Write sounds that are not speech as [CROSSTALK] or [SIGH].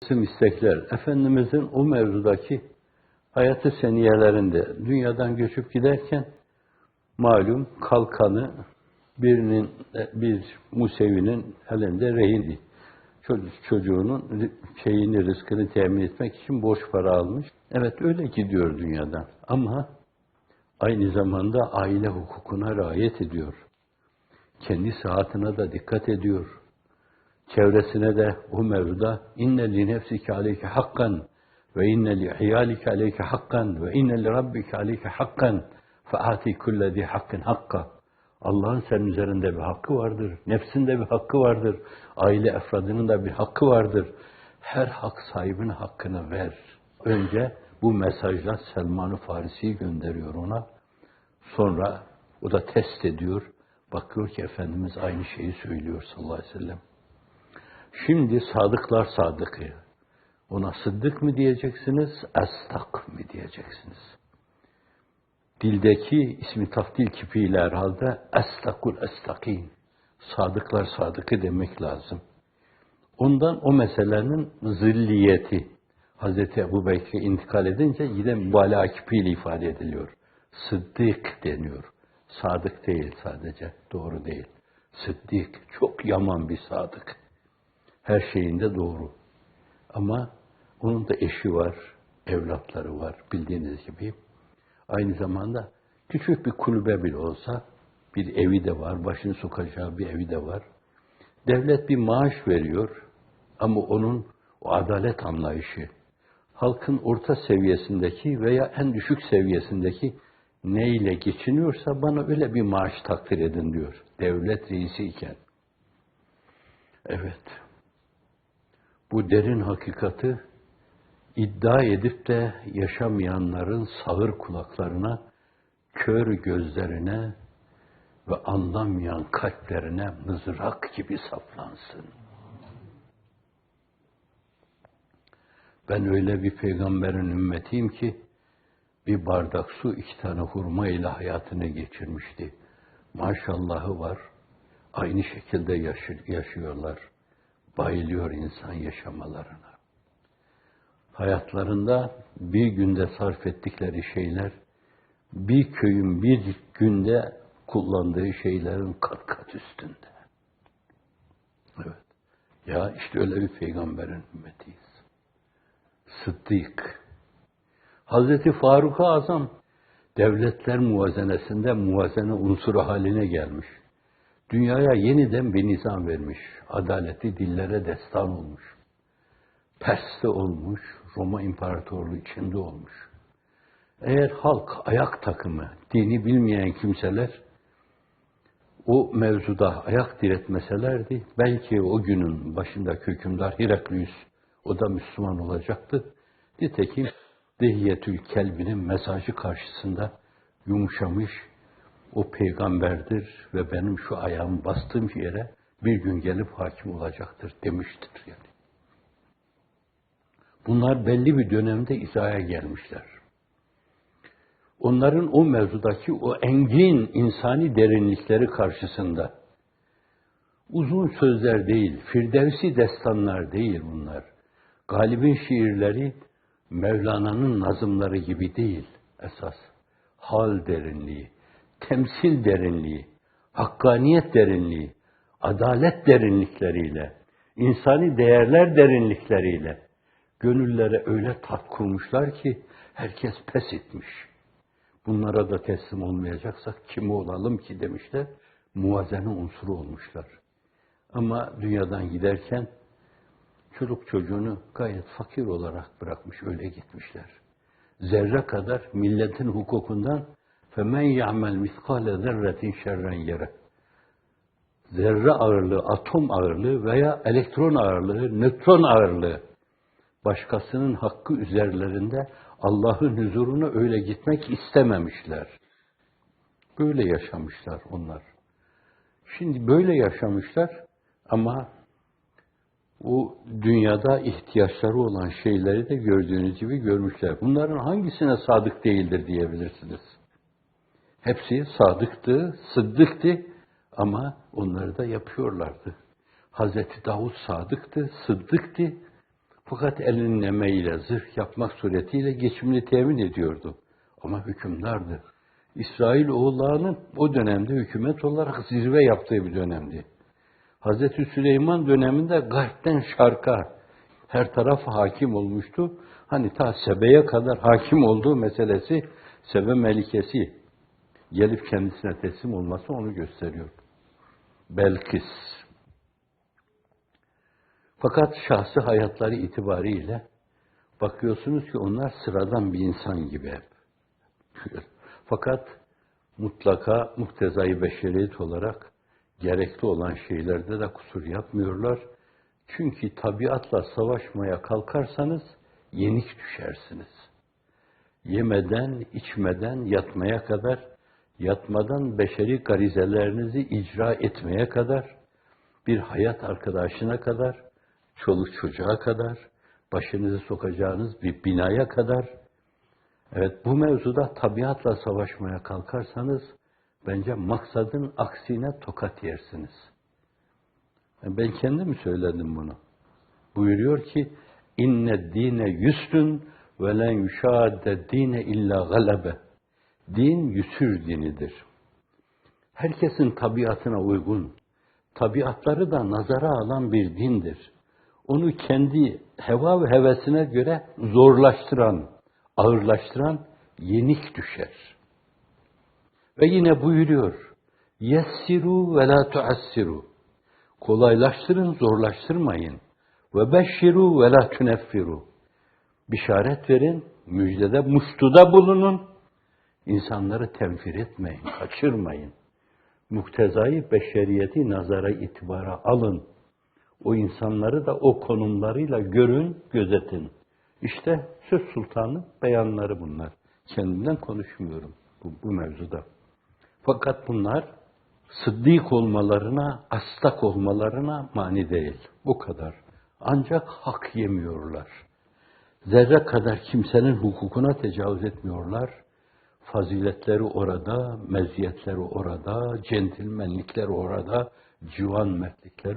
Tüm istekler, Efendimizin o mevzudaki hayatı seniyelerinde dünyadan göçüp giderken malum kalkanı birinin bir Musevi'nin elinde rehindi. Çocuğunun şeyini, rızkını temin etmek için borç para almış. Evet öyle gidiyor dünyadan. Ama aynı zamanda aile hukukuna riayet ediyor. Kendi saatine de dikkat ediyor. Çevresine de o mevzuda inne li nefsike aleyke hakkan ve inne li iyalike aleyke hakkan ve inne li rabbike aleyke hakkan fe ati kulle di hakkın hakka. Allah'ın senin üzerinde bir hakkı vardır. Nefsinde bir hakkı vardır. Aile efradının da bir hakkı vardır. Her hak sahibine hakkını ver. Önce bu mesajla Selman-ı Farisi'yi gönderiyor ona. Sonra o da test ediyor. Bakıyor ki Efendimiz aynı şeyi söylüyor sallallahu aleyhi ve sellem. Şimdi sadıklar sadıkı. Ona sıddık mı diyeceksiniz, estak mı diyeceksiniz? Dildeki ismi taftil kipiyle herhalde estakul estakin. Sadıklar sadıkı demek lazım. Ondan o meselenin zilliyeti Hazreti Ebu Bekir'e intikal edince yine mübalağa kipiyle ifade ediliyor. Sıddık deniyor. Sadık değil sadece, doğru değil. Sıddık, çok yaman bir sadık. Her şeyinde doğru. Ama onun da eşi var, evlatları var bildiğiniz gibi. Aynı zamanda küçük bir kulübe bile olsa bir evi de var, başını sokacağı bir evi de var. Devlet bir maaş veriyor ama onun o adalet anlayışı, halkın orta seviyesindeki veya en düşük seviyesindeki neyle geçiniyorsa bana öyle bir maaş takdir edin diyor. Devlet reisi iken. Evet. Bu derin hakikati iddia edip de yaşamayanların sağır kulaklarına, kör gözlerine ve anlamayan kalplerine mızrak gibi saplansın. Ben öyle bir peygamberin ümmetiyim ki bir bardak su iki tane hurma ile hayatını geçirmişti. Maşallahı var. Aynı şekilde yaşıyorlar. Bayılıyor insan yaşamalarına. Hayatlarında bir günde sarf ettikleri şeyler, bir köyün bir günde kullandığı şeylerin kat kat üstünde. Evet. Ya işte öyle bir peygamberin ümmetiyiz. Sıddık. Hazreti Faruk Azam devletler muvazenesinde muvazene unsuru haline gelmiş. Dünyaya yeniden bir nizam vermiş. Adaleti dillere destan olmuş. Pers'te olmuş, Roma İmparatorluğu içinde olmuş. Eğer halk, ayak takımı, dini bilmeyen kimseler o mevzuda ayak diretmeselerdi, belki o günün başındaki hükümdar Heraklius, o da Müslüman olacaktı. Nitekim Dehiyetül Kelbi'nin mesajı karşısında yumuşamış, o peygamberdir ve benim şu ayağımı bastığım yere bir gün gelip hakim olacaktır demiştir yani. Bunlar belli bir dönemde izaya gelmişler. Onların o mevzudaki o engin insani derinlikleri karşısında uzun sözler değil, firdevsi destanlar değil bunlar. Galib'in şiirleri Mevlana'nın nazımları gibi değil esas. Hal derinliği, temsil derinliği, hakkaniyet derinliği, adalet derinlikleriyle, insani değerler derinlikleriyle gönüllere öyle tat kurmuşlar ki herkes pes etmiş. Bunlara da teslim olmayacaksak kim olalım ki demişler. Muvazene unsuru olmuşlar. Ama dünyadan giderken çocuk çocuğunu gayet fakir olarak bırakmış, öyle gitmişler. Zerre kadar milletin hukukundan فَمَنْ يَعْمَلْ مِثْقَالَ ذَرَّةٍ شَرًّا yere. Zerre ağırlığı, atom ağırlığı veya elektron ağırlığı, nötron ağırlığı başkasının hakkı üzerlerinde Allah'ın huzuruna öyle gitmek istememişler. Böyle yaşamışlar onlar. Şimdi böyle yaşamışlar ama o dünyada ihtiyaçları olan şeyleri de gördüğünüz gibi görmüşler. Bunların hangisine sadık değildir diyebilirsiniz. Hepsi sadıktı, sıddıktı ama onları da yapıyorlardı. Hazreti Davud sadıktı, sıddıktı Fakat elinin emeğiyle, zırh yapmak suretiyle geçimini temin ediyordu. Ama hükümdardı. İsrail oğullarının o dönemde hükümet olarak zirve yaptığı bir dönemdi. Hazreti Süleyman döneminde garpten şarka her taraf hakim olmuştu. Hani ta Sebe'ye kadar hakim olduğu meselesi Sebe melikesi gelip kendisine teslim olması onu gösteriyor. Belkis. Fakat şahsi hayatları itibariyle bakıyorsunuz ki onlar sıradan bir insan gibi hep. [LAUGHS] Fakat mutlaka muhtezai beşeriyet olarak gerekli olan şeylerde de kusur yapmıyorlar. Çünkü tabiatla savaşmaya kalkarsanız yenik düşersiniz. Yemeden, içmeden, yatmaya kadar, yatmadan beşeri garizelerinizi icra etmeye kadar, bir hayat arkadaşına kadar, çoluk çocuğa kadar, başınızı sokacağınız bir binaya kadar, evet bu mevzuda tabiatla savaşmaya kalkarsanız, bence maksadın aksine tokat yersiniz. Ben kendim söyledim bunu. Buyuruyor ki, inne dine yüsrün ve len yuşadde dine illa galabe. Din yüsür dinidir. Herkesin tabiatına uygun, tabiatları da nazara alan bir dindir. Onu kendi heva ve hevesine göre zorlaştıran, ağırlaştıran yenik düşer. Ve yine buyuruyor, yessiru ve la tuassiru. Kolaylaştırın, zorlaştırmayın. Ve beşşiru ve la tüneffiru. Bişaret verin, müjdede, muştuda bulunun. İnsanları tenfir etmeyin, kaçırmayın. Muhtezayı beşeriyeti nazara itibara alın. O insanları da o konumlarıyla görün, gözetin. İşte söz sultanı beyanları bunlar. Kendimden konuşmuyorum bu, bu mevzuda. Fakat bunlar sıddık olmalarına, astak olmalarına mani değil. Bu kadar. Ancak hak yemiyorlar. Zerre kadar kimsenin hukukuna tecavüz etmiyorlar. Faziletleri orada, meziyetleri orada, centilmenlikleri orada, civan mertlikleri